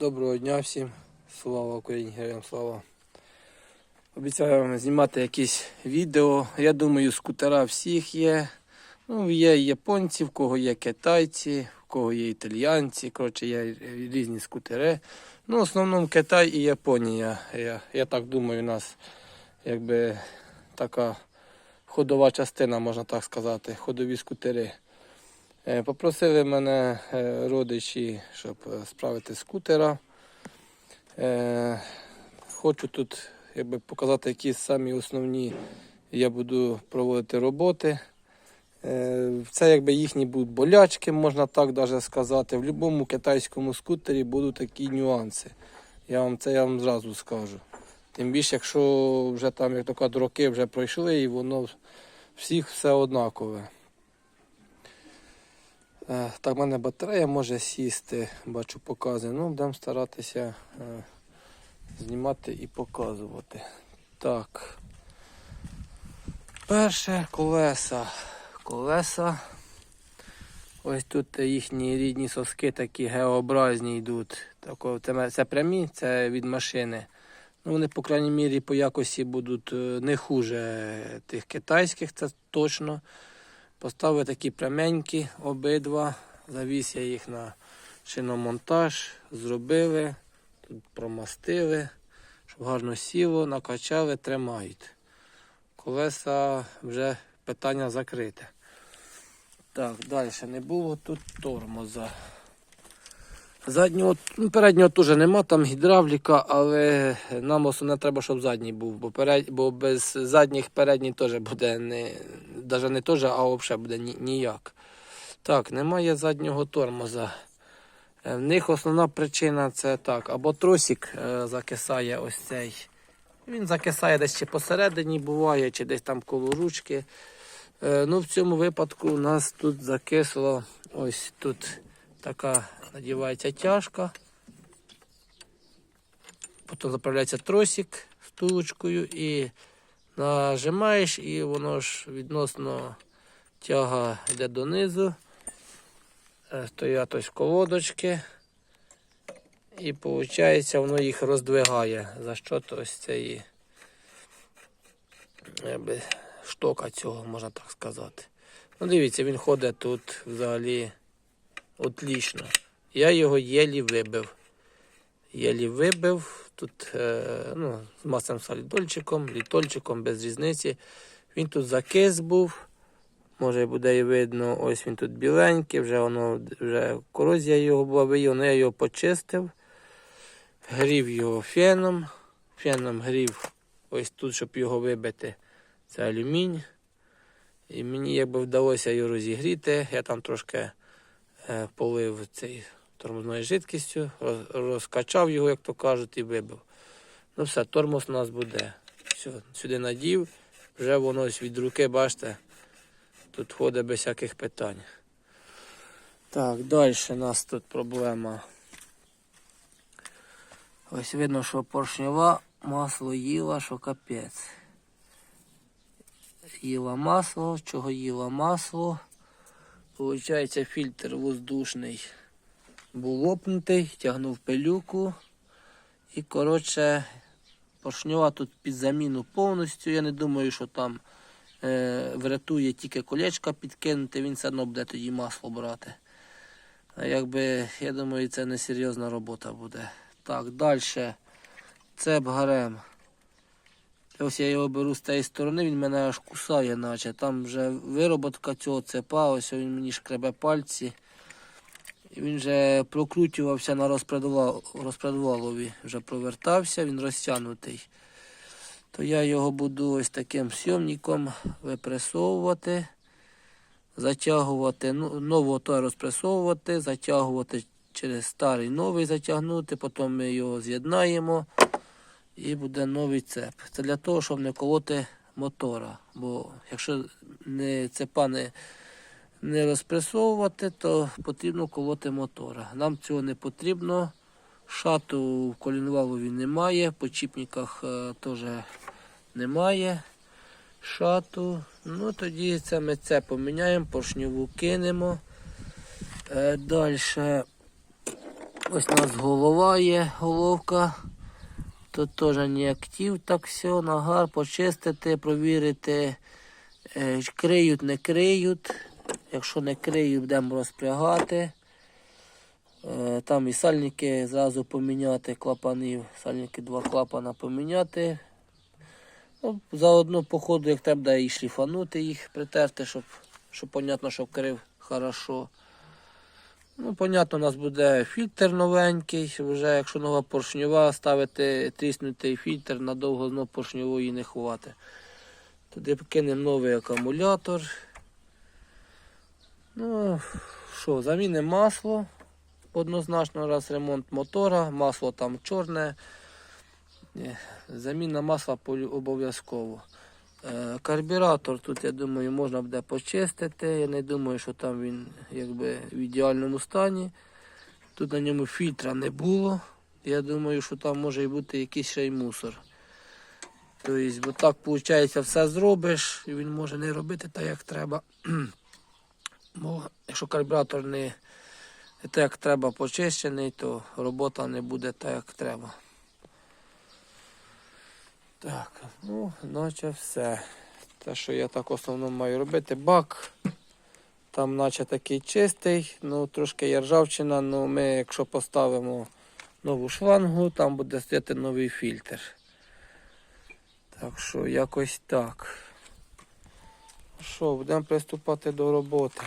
Доброго дня всім. Слава Україні, героям слава. Обіцяю вам знімати якісь відео. Я думаю, скутера всіх є. Ну, є японці, в кого є китайці, в кого є італіянці. Коротше, є різні скутери. Ну, в основному Китай і Японія. Я, я так думаю, у нас якби така ходова частина, можна так сказати, ходові скутери. Е, Попросили мене е, родичі, щоб е, справити скутера. Хочу тут якби, показати, які самі основні я буду проводити роботи. Це якби їхні будуть болячки, можна так даже сказати. В будь-якому китайському скутері будуть такі нюанси. Я вам це я вам зразу скажу. Тим більше, якщо вже там, як то кажуть, роки вже пройшли, і воно всіх все однакове. Е, Так, в мене батарея може сісти, бачу, показує. Ну, будемо старатися е, знімати і показувати. Так. Перше колеса. Колеса. Ось тут їхні рідні соски такі геообразні йдуть. Це, це прямі, це від машини. Ну, вони, по крайній мірі, по якості будуть е, не хуже тих китайських, це точно. Поставив такі пряменькі обидва. Завіз я їх на шиномонтаж, зробили, тут промастили, щоб гарно сіло, накачали, тримають. Колеса вже питання закрите. Так, далі не було тут тормоза. Заднього, ну, переднього теж нема, там гідравліка, але нам основне треба, щоб задній був, бо, перед, бо без задніх передній теж буде не, навіть не теж, а взагалі буде ні, ніяк. Так, немає заднього тормоза. Е, В них основна причина це так, або тросик е, закисає ось цей. Він закисає десь чи посередині буває, чи десь там коло ручки. Е, Ну, в цьому випадку у нас тут закисло ось тут така надівається тяжка. Потім заправляється тросик втулочкою і нажимаєш, і воно ж відносно тяга йде донизу. Е, Стоять ось колодочки. І виходить, воно їх роздвигає за що ось цієї якби, штока цього, можна так сказати. Ну, дивіться, він ходить тут взагалі отлично. Я його єлі вибив. Єлі вибив. Тут е, ну, з маслом солідольчиком, літольчиком, без різниці. Він тут закис був. Може буде і видно, ось він тут біленький, вже воно вже корозія його була виявлена, я його почистив, грів його феном. Феном грів ось тут, щоб його вибити. Це алюмінь. І мені якби вдалося його розігріти. Я там трошки е, полив цей тормозною жидкістю, роз- розкачав його, як то кажуть, і вибив. Ну все, тормоз у нас буде. Все, сюди надів, вже воно ось від руки, бачите, тут ходить без всяких питань. Так, далі у нас тут проблема. Ось видно, що поршнева масло їла, що капець. Їла масло, чого їла масло. Получається, фільтр воздушний був лопнутий, тягнув пилюку. І, коротше, поршньова тут під заміну повністю. Я не думаю, що там е, врятує тільки колечка підкинути, він все одно буде тоді масло брати. А якби, я думаю, це не серйозна робота буде. Так, далі. Цеп гарем. Ось я його беру з тієї сторони, він мене аж кусає, наче. Там вже вироботка цього цепа, ось він мені шкребе пальці. Він вже прокручувався на розпредвалові, вже провертався, він розтягнутий. То я його буду ось таким сйомником випресовувати, затягувати, ну, нового то розпресовувати, затягувати через старий новий затягнути, потім ми його з'єднаємо і буде новий цеп. Це для того, щоб не колоти мотора. Бо якщо не цепа не, не розпресовувати, то потрібно колоти мотора. Нам цього не потрібно. Шату в колінвалові немає, по чіпниках е, теж немає шату. Ну тоді це ми це поміняємо, поршньову кинемо. Е, Далі Ось у нас голова є, головка. Тут теж не актив, так все, нагар, почистити, провірити, е, криють, не криють. Якщо не криють, будемо розпрягати. Е, Там і сальники зразу поміняти клапанів. Сальники два клапана поміняти. Ну, заодно, по ходу, як треба, і шліфанути їх, притерти, щоб, щоб понятно, щоб крив хорошо. Ну, понятно, у нас буде фільтр новенький. Вже якщо нова поршньова, ставити тріснутий фільтр, надовго знов поршньової не ховати. Туди кинемо новий акумулятор. Ну, що, замінимо масло. Однозначно, раз ремонт мотора, масло там чорне. Заміна масла обов'язково. Е, Карбюратор тут, я думаю, можна буде почистити. Я не думаю, що там він якби в ідеальному стані. Тут на ньому фільтра не було. Я думаю, що там може і бути якийсь ще й мусор. Тобто, бо так, виходить, все зробиш, і він може не робити так, як треба. Бо якщо карбюратор не так, як треба почищений, то робота не буде так, як треба. Так, ну, наче все. Те, що я так в основному маю робити, бак. Там наче такий чистий, ну трошки є ржавчина, ну ми якщо поставимо нову шлангу, там буде стояти новий фільтр. Так що якось так. Що, будемо приступати до роботи.